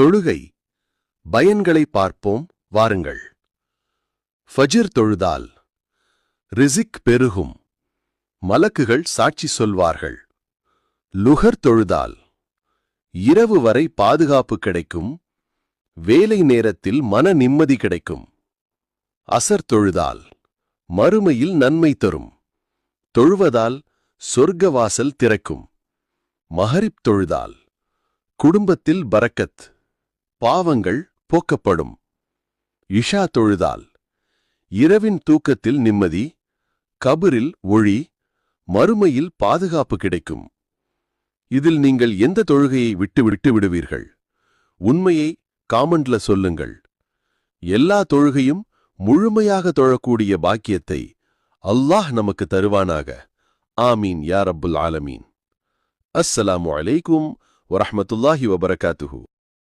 தொழுகை. பயன்களை பார்ப்போம் வாருங்கள். ஃபஜிர் தொழுதால் ரிசிக் பெருகும். மலக்குகள் சாட்சி சொல்வார்கள். லுகர் தொழுதால் இரவு வரை பாதுகாப்பு கிடைக்கும். வேலை நேரத்தில் மன நிம்மதி கிடைக்கும். அசர் தொழுதால் மறுமையில் நன்மை தரும். தொழுவதால் சொர்க்கவாசல் திறக்கும். மஹரிப் தொழுதால் குடும்பத்தில் பரக்கத் பாவங்கள் போக்கப்படும். இஷா தொழுதால். இரவின் தூக்கத்தில் நிம்மதி கபரில் ஒளி மறுமையில் பாதுகாப்பு கிடைக்கும். இதில் நீங்கள் எந்த தொழுகையை விட்டு விட்டு விடுவீர்கள்? உண்மையை காமெண்ட்ல சொல்லுங்கள். எல்லா தொழுகையும் முழுமையாக தொழக்கூடிய பாக்கியத்தை அல்லாஹ் நமக்கு தருவானாக. ஆமீன் யார் அப்புல் ஆலமீன். அஸ்ஸலாமு அலைக்கும் வரஹ்மத்துல்லாஹி வபரகாத்துஹூ.